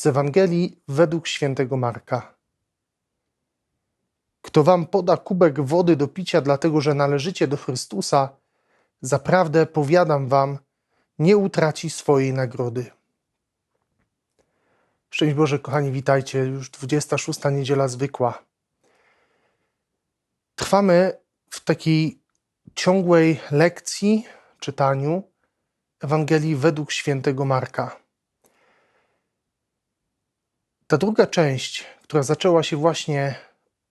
z Ewangelii według świętego Marka. Kto wam poda kubek wody do picia, dlatego że należycie do Chrystusa, zaprawdę powiadam wam, nie utraci swojej nagrody. Szczęść Boże, kochani, witajcie. Już 26. niedziela zwykła. Trwamy w takiej ciągłej lekcji, czytaniu Ewangelii według świętego Marka. Ta druga część, która zaczęła się właśnie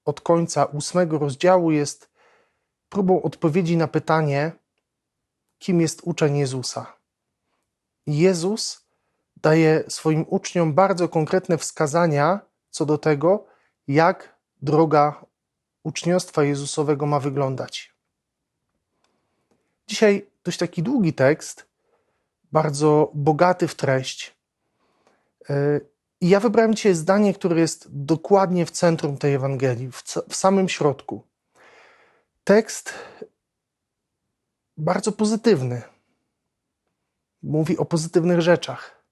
od końca ósmego rozdziału, jest próbą odpowiedzi na pytanie, kim jest uczeń Jezusa. Jezus daje swoim uczniom bardzo konkretne wskazania co do tego, jak droga uczniostwa Jezusowego ma wyglądać. Dzisiaj dość taki długi tekst, bardzo bogaty w treść. I ja wybrałem dzisiaj zdanie, które jest dokładnie w centrum tej Ewangelii, w, w samym środku. Tekst bardzo pozytywny. Mówi o pozytywnych rzeczach.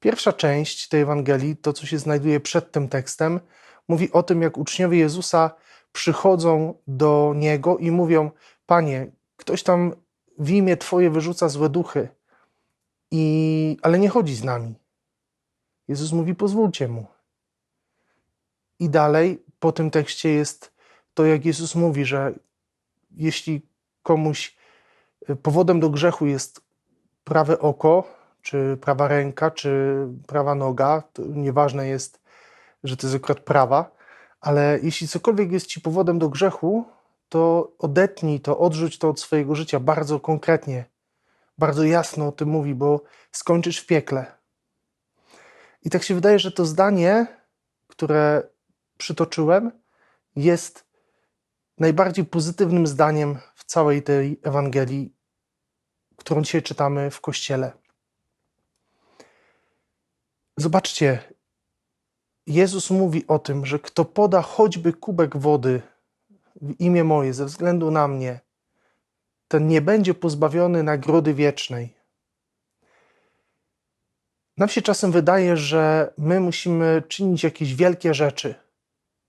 Pierwsza część tej Ewangelii, to co się znajduje przed tym tekstem, mówi o tym, jak uczniowie Jezusa przychodzą do Niego i mówią: Panie, ktoś tam w imię Twoje wyrzuca złe duchy, i, ale nie chodzi z nami. Jezus mówi: pozwólcie mu. I dalej po tym tekście jest to, jak Jezus mówi, że jeśli komuś y, powodem do grzechu jest prawe oko, czy prawa ręka, czy prawa noga, to nieważne jest, że to jest akurat prawa, ale jeśli cokolwiek jest ci powodem do grzechu, to odetnij to, odrzuć to od swojego życia bardzo konkretnie, bardzo jasno o tym mówi, bo skończysz w piekle. I tak się wydaje, że to zdanie, które przytoczyłem, jest najbardziej pozytywnym zdaniem w całej tej Ewangelii, którą dzisiaj czytamy w Kościele. Zobaczcie, Jezus mówi o tym, że kto poda choćby kubek wody w imię moje ze względu na mnie, ten nie będzie pozbawiony nagrody wiecznej. Nam się czasem wydaje, że my musimy czynić jakieś wielkie rzeczy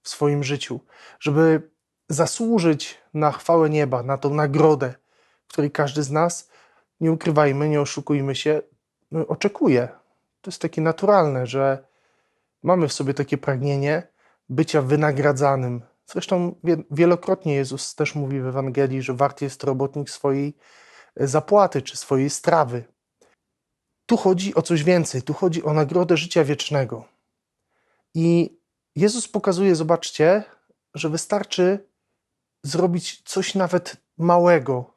w swoim życiu, żeby zasłużyć na chwałę nieba, na tą nagrodę, której każdy z nas, nie ukrywajmy, nie oszukujmy się, no, oczekuje. To jest takie naturalne, że mamy w sobie takie pragnienie bycia wynagradzanym. Zresztą wielokrotnie Jezus też mówi w Ewangelii, że wart jest robotnik swojej zapłaty czy swojej strawy. Tu chodzi o coś więcej, tu chodzi o nagrodę życia wiecznego. I Jezus pokazuje, zobaczcie, że wystarczy zrobić coś nawet małego,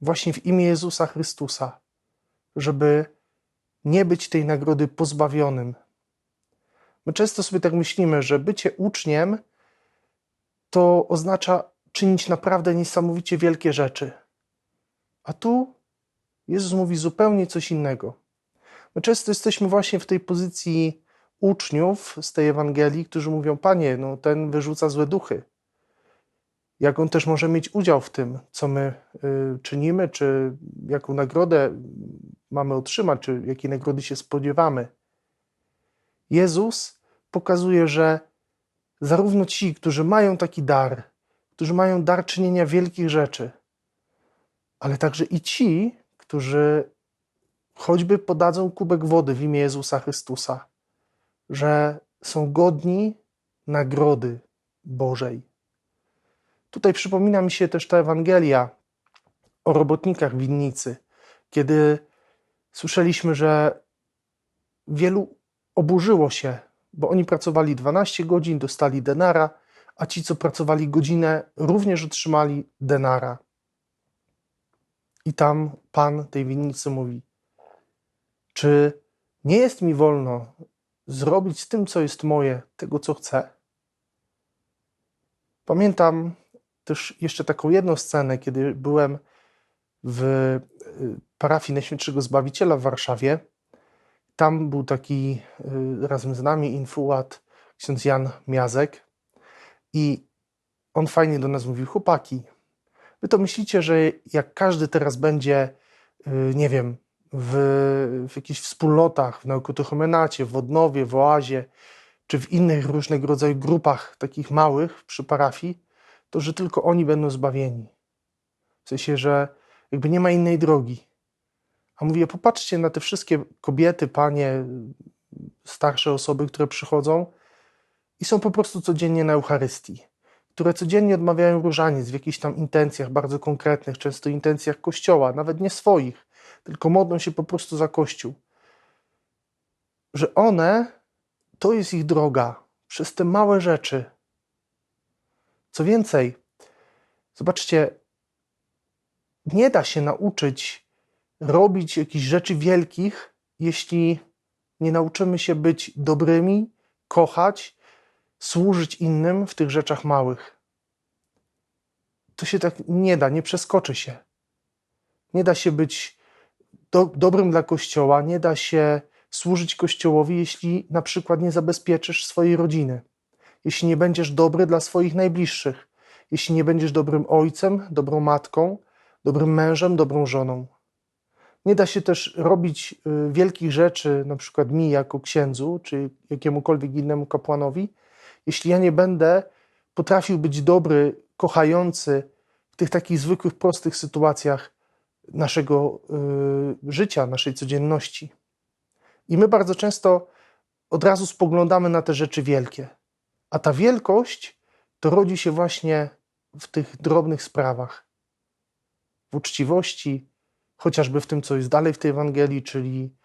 właśnie w imię Jezusa Chrystusa, żeby nie być tej nagrody pozbawionym. My często sobie tak myślimy, że bycie uczniem to oznacza czynić naprawdę niesamowicie wielkie rzeczy. A tu Jezus mówi zupełnie coś innego. My często jesteśmy właśnie w tej pozycji uczniów z tej Ewangelii, którzy mówią: Panie, no ten wyrzuca złe duchy. Jak on też może mieć udział w tym, co my y, czynimy, czy jaką nagrodę mamy otrzymać, czy jakiej nagrody się spodziewamy. Jezus pokazuje, że zarówno ci, którzy mają taki dar, którzy mają dar czynienia wielkich rzeczy, ale także i ci, którzy choćby podadzą kubek wody w imię Jezusa Chrystusa, że są godni nagrody Bożej. Tutaj przypomina mi się też ta Ewangelia o robotnikach winnicy, kiedy słyszeliśmy, że wielu oburzyło się, bo oni pracowali 12 godzin, dostali denara, a ci, co pracowali godzinę, również otrzymali denara. I tam pan tej winnicy mówi: Czy nie jest mi wolno zrobić z tym, co jest moje, tego, co chcę? Pamiętam też jeszcze taką jedną scenę, kiedy byłem w y, parafii Najświętszego Zbawiciela w Warszawie. Tam był taki y, razem z nami infułat ksiądz Jan Miazek i on fajnie do nas mówił, chłopaki, Wy to myślicie, że jak każdy teraz będzie, y, nie wiem, w, w jakichś wspólnotach, w Naukotochomenacie, w Odnowie, w Oazie, czy w innych różnego rodzaju grupach takich małych przy parafii, to że tylko oni będą zbawieni. W sensie, że jakby nie ma innej drogi. A mówię, popatrzcie na te wszystkie kobiety, panie, starsze osoby, które przychodzą i są po prostu codziennie na Eucharystii, które codziennie odmawiają różaniec w jakichś tam intencjach bardzo konkretnych, często intencjach Kościoła, nawet nie swoich, tylko modlą się po prostu za Kościół. Że one, to jest ich droga przez te małe rzeczy. Co więcej, zobaczcie, nie da się nauczyć robić jakichś rzeczy wielkich, jeśli nie nauczymy się być dobrymi, kochać, służyć innym w tych rzeczach małych. To się tak nie da, nie przeskoczy się. Nie da się być do, dobrym dla Kościoła, nie da się służyć Kościołowi, jeśli na przykład nie zabezpieczysz swojej rodziny, jeśli nie będziesz dobry dla swoich najbliższych, jeśli nie będziesz dobrym ojcem, dobrą matką, dobrym mężem, dobrą żoną. Nie da się też robić y, wielkich rzeczy, na przykład mi jako księdzu, czy jakiemukolwiek innemu kapłanowi, jeśli ja nie będę potrafił być dobry, kochający w tych takich zwykłych, prostych sytuacjach naszego y, życia, naszej codzienności. I my bardzo często od razu spoglądamy na te rzeczy wielkie. A ta wielkość to rodzi się właśnie w tych drobnych sprawach. W uczciwości, chociażby w tym, co jest dalej w tej Ewangelii, czyli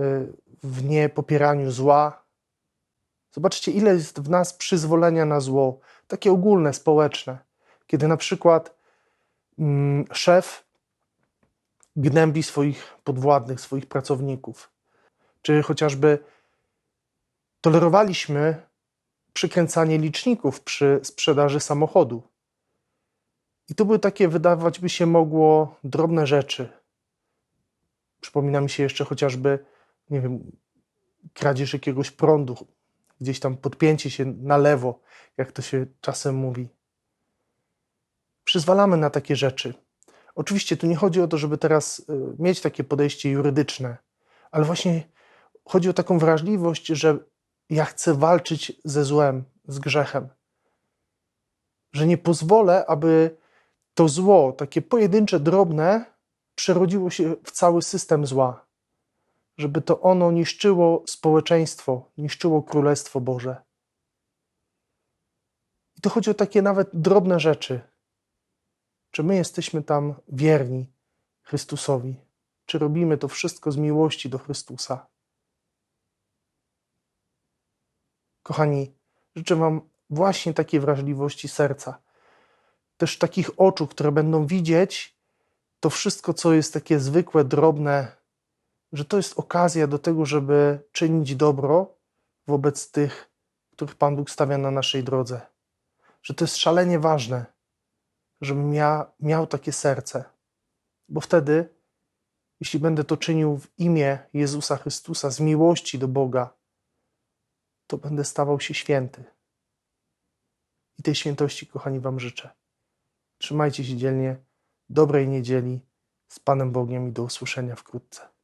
y, w niepopieraniu zła. Zobaczcie, ile jest w nas przyzwolenia na zło, takie ogólne, społeczne. Kiedy na przykład mm, szef gnębi swoich podwładnych, swoich pracowników, czy chociażby tolerowaliśmy przykręcanie liczników przy sprzedaży samochodu. I to były takie, wydawać by się mogło, drobne rzeczy. Przypomina mi się jeszcze chociażby, nie wiem, kradzież jakiegoś prądu, gdzieś tam podpięcie się na lewo, jak to się czasem mówi. Przyzwalamy na takie rzeczy. Oczywiście tu nie chodzi o to, żeby teraz y, mieć takie podejście jurydyczne, ale właśnie chodzi o taką wrażliwość, że ja chcę walczyć ze złem, z grzechem. Że nie pozwolę, aby to zło, takie pojedyncze, drobne, przerodziło się w cały system zła. Żeby to ono niszczyło społeczeństwo, niszczyło Królestwo Boże. I to chodzi o takie nawet drobne rzeczy. Czy my jesteśmy tam wierni Chrystusowi? Czy robimy to wszystko z miłości do Chrystusa? Kochani, życzę Wam właśnie takiej wrażliwości serca, też takich oczu, które będą widzieć to wszystko, co jest takie zwykłe, drobne, że to jest okazja do tego, żeby czynić dobro wobec tych, których Pan Bóg stawia na naszej drodze. Że to jest szalenie ważne, żebym ja miał takie serce, bo wtedy, jeśli będę to czynił w imię Jezusa Chrystusa, z miłości do Boga, to będę stawał się święty. I tej świętości, kochani, Wam życzę. Trzymajcie się dzielnie, dobrej niedzieli, z Panem Bogiem i do usłyszenia wkrótce.